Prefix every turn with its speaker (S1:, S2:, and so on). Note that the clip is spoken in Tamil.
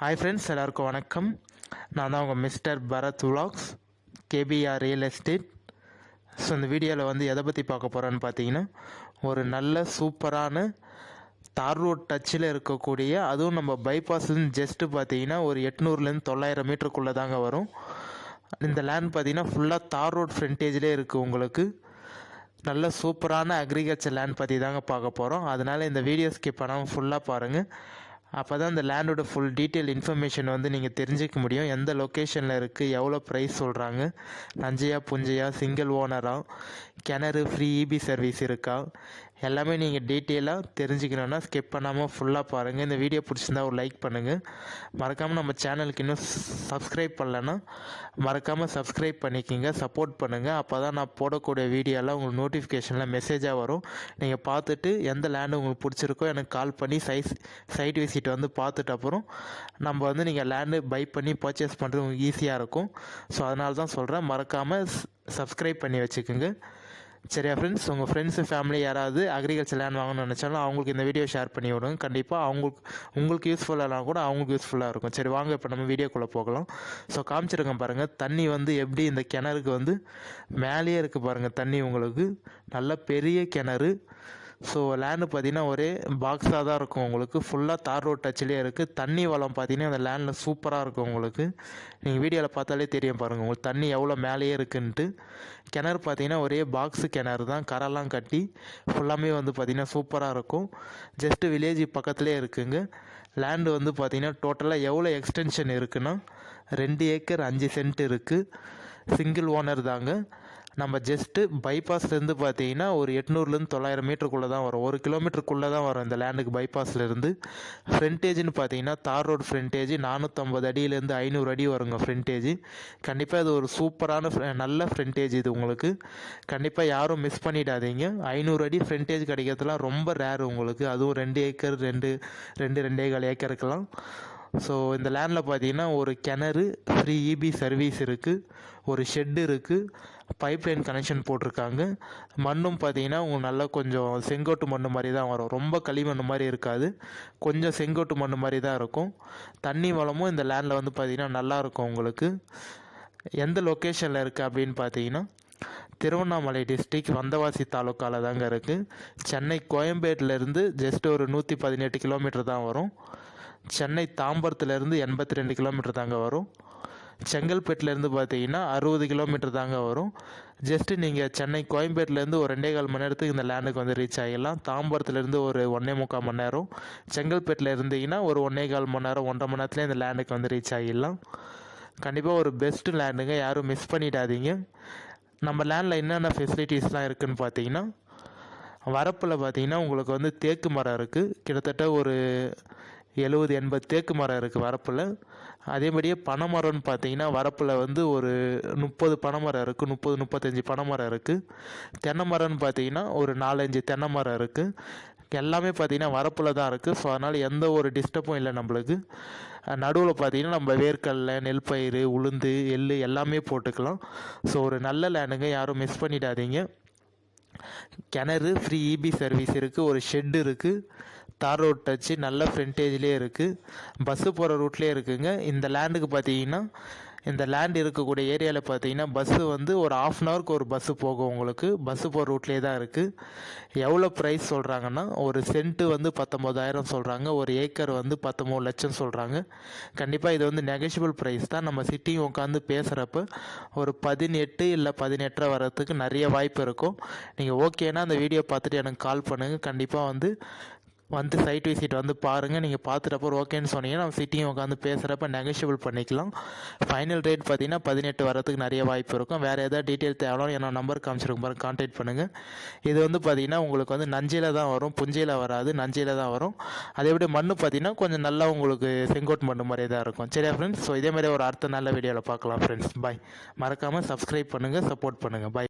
S1: ஹாய் ஃப்ரெண்ட்ஸ் எல்லாருக்கும் வணக்கம். நான் தான் உங்கள் mister Bharath vlogs KPR real estate so இந்த வீடியோவில் வந்து எதை பற்றி பார்க்க போகிறோன்னு பார்த்தீங்கன்னா ஒரு நல்ல சூப்பரான தார் ரோட் டச்சில் இருக்கக்கூடிய அதுவும் நம்ம பைபாஸ்லேருந்து ஜஸ்ட்டு பார்த்தீங்கன்னா ஒரு எட்நூறுலேருந்து தொள்ளாயிரம் மீட்டருக்குள்ளே தாங்க வரும். இந்த லேண்ட் பார்த்தீங்கன்னா ஃபுல்லாக தார் ரோட் ஃப்ரண்டேஜ்லேயே இருக்குது உங்களுக்கு. நல்ல சூப்பரான அக்ரிகல்ச்சர் லேண்ட் பற்றி தாங்க பார்க்க போகிறோம் அதனால் இந்த வீடியோ ஸ்கிப் பண்ணாமல் ஃபுல்லாக பாருங்கள் அப்போ தான் இந்த லேண்டோட ஃபுல் டீட்டெயில் இன்ஃபர்மேஷன் வந்து நீங்கள் தெரிஞ்சிக்க முடியும். எந்த லொக்கேஷனில் இருக்குது எவ்வளோ ப்ரைஸ் சொல்கிறாங்க நஞ்சையா புஞ்சையா சிங்கிள் ஓனரா கிணறு ஃப்ரீ இபி சர்வீஸ் இருக்கா? எல்லாமே நீங்கள் டீட்டெயிலாக தெரிஞ்சுக்கணுன்னா ஸ்கிப் பண்ணாமல் ஃபுல்லாக பாருங்கள் இந்த வீடியோ பிடிச்சிருந்தா ஒரு லைக் பண்ணுங்கள் மறக்காமல் நம்ம சேனலுக்கு இன்னும் சப்ஸ்கிரைப் பண்ணலன்னா மறக்காமல் சப்ஸ்கிரைப் பண்ணிக்கிங்க சப்போர்ட் பண்ணுங்கள் அப்போ தான் நான் போடக்கூடிய வீடியோலாம் உங்களுக்கு நோட்டிஃபிகேஷனில் மெசேஜாக வரும். நீங்கள் பார்த்துட்டு எந்த லேண்டு உங்களுக்கு பிடிச்சிருக்கோ எனக்கு கால் பண்ணி சைஸ் சைட் விசிட் வந்து பார்த்துட்டு அப்புறம் நம்ம வந்து நீங்கள் லேண்டு பை பண்ணி பர்ச்சேஸ் பண்ணுறது உங்களுக்கு ஈஸியாக இருக்கும். ஸோ அதனால தான் சொல்கிறேன் மறக்காமல் சப்ஸ்கிரைப் பண்ணி வச்சுக்கோங்க. சரியா ஃப்ரெண்ட்ஸ் உங்கள் ஃப்ரெண்ட்ஸு ஃபேமிலி யாராவது அக்ரிகல்ச்சர் லேண்ட் வாங்கணும்னு நினச்சாலும் அவங்களுக்கு இந்த வீடியோ ஷேர் பண்ணி விடுங்க. கண்டிப்பாக அவங்களுக்கு உங்களுக்கு யூஸ்ஃபுல்லாக கூட அவங்களுக்கு யூஸ்ஃபுல்லாக இருக்கும். சரி வாங்க இப்போ நம்ம வீடியோக்குள்ளே போகலாம். ஸோ காமிச்சிருக்கேன் பாருங்கள் தண்ணி வந்து எப்படி இந்த கிணறுக்கு வந்து மேலேயே இருக்குது பாருங்கள் தண்ணி உங்களுக்கு நல்ல பெரிய கிணறு. ஸோ லேண்டு பார்த்தீங்கன்னா ஒரே பாக்ஸாக தான் இருக்கும் உங்களுக்கு. ஃபுல்லாக தார் ரோட் டச்சிலே இருக்குது தண்ணி வளம் பார்த்தீங்கன்னா அந்த லேண்டில் சூப்பராக இருக்கும் உங்களுக்கு. நீங்கள் வீடியோவில் பார்த்தாலே தெரியும் பாருங்கள் உங்களுக்கு தண்ணி எவ்வளோ மேலேயே இருக்குன்ட்டு. கிணறு பார்த்தீங்கன்னா ஒரே பாக்ஸு கிணறு தான். கரெல்லாம் கட்டி ஃபுல்லாமே வந்து பார்த்திங்கன்னா சூப்பராக இருக்கும். ஜஸ்ட்டு வில்லேஜ் பக்கத்துலேயே இருக்குங்க. லேண்டு வந்து பார்த்திங்கன்னா டோட்டலாக எவ்வளோ எக்ஸ்டென்ஷன் இருக்குன்னா ரெண்டு ஏக்கர் அஞ்சு சென்ட் இருக்குது சிங்கிள் ஓனர் தாங்க. நம்ம ஜஸ்ட்டு பைபாஸ்லேருந்து பார்த்தீங்கன்னா ஒரு எட்நூறுலேருந்து தொள்ளாயிரம் மீட்டருக்குள்ளே தான் வரும். ஒரு கிலோமீட்டருக்குள்ளே தான் வரும் இந்த லேண்டுக்கு பைபாஸ்லேருந்து ஃப்ரண்டேஜ்னு பார்த்தீங்கன்னா தார் ரோடு ஃப்ரண்டேஜ் நானூற்றம்பது அடியிலேருந்து ஐநூறு அடி வருங்க ஃப்ரண்டேஜ் கண்டிப்பாக இது ஒரு சூப்பரான நல்ல ஃப்ரண்டேஜ் இது உங்களுக்கு. கண்டிப்பாக யாரும் மிஸ் பண்ணிடாதீங்க. ஐநூறு அடி ஃப்ரண்டேஜ் கிடைக்கிறதுலாம் ரொம்ப ரேர் உங்களுக்கு. அதுவும் ரெண்டு ஏக்கர் ரெண்டு ரெண்டு ரெண்டே கால் ஏக்கருக்கெல்லாம். ஸோ இந்த லேண்டில் பார்த்தீங்கன்னா ஒரு கிணறு ஃப்ரீ இபி சர்வீஸ் இருக்குது ஒரு ஷெட்டு இருக்குது பைப் லைன் கனெக்ஷன் போட்டிருக்காங்க. மண்ணும் பார்த்தீங்கன்னா உங்களுக்கு நல்லா கொஞ்சம் செங்கோட்டு மண் மாதிரி தான் வரும். ரொம்ப களிமண் மாதிரி இருக்காது. கொஞ்சம் செங்கோட்டு மண் மாதிரி தான் இருக்கும். தண்ணி வளமும் இந்த லேண்டில் வந்து பார்த்திங்கன்னா நல்லாயிருக்கும் உங்களுக்கு. எந்த லொக்கேஷனில் இருக்குது அப்படின்னு பார்த்தீங்கன்னா திருவண்ணாமலை டிஸ்ட்ரிக் வந்தவாசி தாலுக்காவில் தாங்க இருக்குது சென்னை கோயம்பேட்டிலேருந்து ஜஸ்ட் ஒரு நூற்றி பதினெட்டு கிலோமீட்டர் தான் வரும். சென்னை தாம்பரத்துலேருந்து எண்பத்தி ரெண்டு கிலோமீட்டர் தாங்க வரும். செங்கல்பேட்டிலேருந்து பார்த்தீங்கன்னா அறுபது கிலோமீட்டர் தாங்க வரும். ஜஸ்ட்டு நீங்கள் சென்னை கோயம்பேட்டிலேருந்து ஒரு ரெண்டே கால் மணி நேரத்துக்கு இந்த லேண்டுக்கு வந்து ரீச் ஆகிடலாம் தாம்பரத்துலேருந்து ஒரு ஒன்றே முக்கால் மணி நேரம். செங்கல்பேட்டில் இருந்தீங்கன்னா ஒரு ஒன்றே கால் மணி நேரம் ஒன்றரை மணி நேரத்துலேயே இந்த லேண்டுக்கு வந்து ரீச் ஆகிடலாம் கண்டிப்பாக ஒரு பெஸ்ட்டு லேண்டுங்க யாரும் மிஸ் பண்ணிடாதீங்க. நம்ம லேண்டில் என்னென்ன ஃபெசிலிட்டிஸ்லாம் இருக்குதுன்னு பார்த்தீங்கன்னா வரப்பில் பார்த்தீங்கன்னா உங்களுக்கு வந்து தேக்கு மரம் இருக்குது கிட்டத்தட்ட ஒரு எழுபது எண்பது தேக்கு மரம் இருக்குது வரப்பில். அதேபடியே பனைமரம்னு பார்த்தீங்கன்னா வரப்பில் வந்து ஒரு முப்பது பனைமரம் இருக்குது முப்பது முப்பத்தஞ்சு பனைமரம் இருக்குது தென்னை மரம்னு பார்த்தீங்கன்னா ஒரு நாலஞ்சு தென்னை மரம் இருக்குது எல்லாமே பார்த்தீங்கன்னா வரப்பில் தான் இருக்குது ஸோ அதனால் எந்த ஒரு டிஸ்டர்பும் இல்லை நம்மளுக்கு. நடுவில் பார்த்தீங்கன்னா நம்ம வேர்க்கடலை நெல் பயிர் உளுந்து எள் எல்லாமே போட்டுக்கலாம். ஸோ ஒரு நல்ல லேண்டுங்க. யாரும் மிஸ் பண்ணிடாதீங்க. கிணறு ஃப்ரீ இபி சர்வீஸ் இருக்குது ஒரு ஷெட்டு இருக்குது தார் ரோட் டச்சு நல்ல ஃப்ரண்டேஜ்லேயே இருக்குது பஸ்ஸு போகிற ரூட்லேயே இருக்குங்க. இந்த லேண்டுக்கு பார்த்தீங்கன்னா இந்த லேண்ட் இருக்கக்கூடிய ஏரியாவில் பார்த்தீங்கன்னா பஸ்ஸு வந்து ஒரு ஆஃப் அன் ஹவருக்கு ஒரு பஸ்ஸு போகும் உங்களுக்கு. பஸ்ஸு போகிற ரூட்லேயே தான் இருக்குது எவ்வளோ ப்ரைஸ் சொல்கிறாங்கன்னா ஒரு சென்ட்டு வந்து பத்தொம்போதாயிரம் சொல்கிறாங்க ஒரு ஏக்கர் வந்து பத்தொம்போது லட்சம் சொல்கிறாங்க கண்டிப்பாக இது வந்து நெகஷியபிள் ப்ரைஸ் தான். நம்ம சிட்டிங் உட்காந்து பேசுகிறப்ப ஒரு பதினெட்டு இல்லை பதினெட்டரை வரத்துக்கு நிறைய வாய்ப்பு இருக்கும். நீங்கள் ஓகேனா அந்த வீடியோ பார்த்துட்டு எனக்கு கால் பண்ணுங்கள் கண்டிப்பாக வந்து வந்து சைட் விசிட் வந்து பாருங்கள் நீங்கள் பார்த்துட்டப்போ ஓகேன்னு சொன்னீங்கன்னா நம்ம சிட்டியும் உட்காந்து பேசுகிறப்ப நெகோஷியபிள் பண்ணிக்கலாம். ஃபைனல் ரேட் பார்த்தீங்கன்னா பதினெட்டு வரதுக்கு நிறைய வாய்ப்பு இருக்கும். வேறு எதாவது டீட்டெயில் தேவையான என்னோட நம்பர் காமிச்சிருக்கும் பாருங்க. கான்டாக்ட் பண்ணுங்கள் இது வந்து பார்த்தீங்கன்னா உங்களுக்கு வந்து நஞ்சையில் தான் வரும். புஞ்சையில் வராது. நஞ்சையில் தான் வரும். அதே எப்படி மண் பார்த்தீங்கன்னா கொஞ்சம் நல்லா உங்களுக்கு செங்கோட் மண் மாதிரி தான் இருக்கும். சரியா ஃப்ரெண்ட்ஸ் ஸோ இதே மாதிரி ஒரு அடுத்த நல்ல வீடியோவில் பார்க்கலாம் ஃப்ரெண்ட்ஸ் பாய் மறக்காமல் சப்ஸ்கிரைப் பண்ணுங்கள் சப்போர்ட் பண்ணுங்கள் பாய்